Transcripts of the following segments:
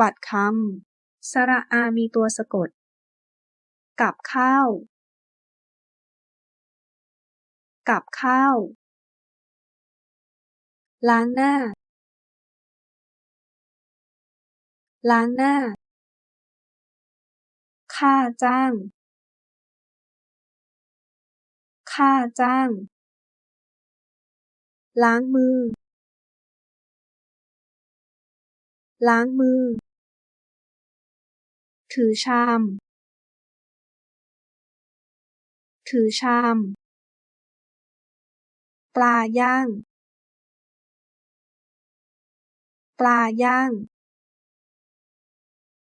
บัตรคำ สระอามีตัวสะกด กับข้าว กับข้าว ล้างหน้า ล้างหน้า ค่าจ้าง ค่าจ้าง ล้างมือล้างมือ ถือชาม ถือชาม ปลาย่าง ปลาย่าง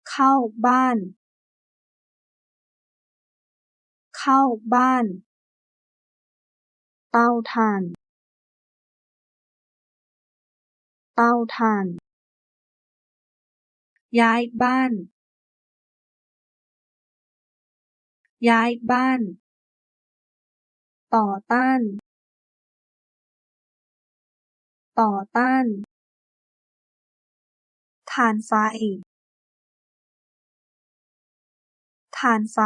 เข้าบ้าน เข้าบ้าน เตาถ่าน เตาถ่าน ย้ายบ้าน ย้ายบ้าน ต่อต้าน ต่อต้านถ่านไฟถ่านไฟ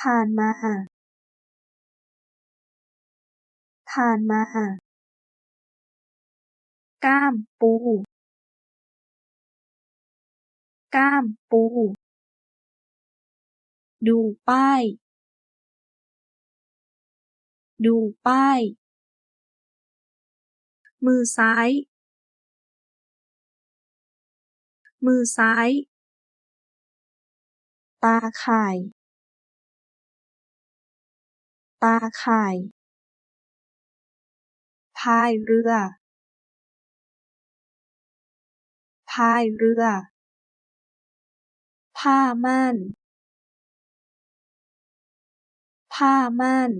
ถ่านมาถ่านมาก้ามปู ก้ามปู ดูป้าย ดูป้าย มือซ้าย มือซ้าย ตาข่าย ตาข่ายพายเรือพายเรือ ผ้าม่าน ผ้าม่าน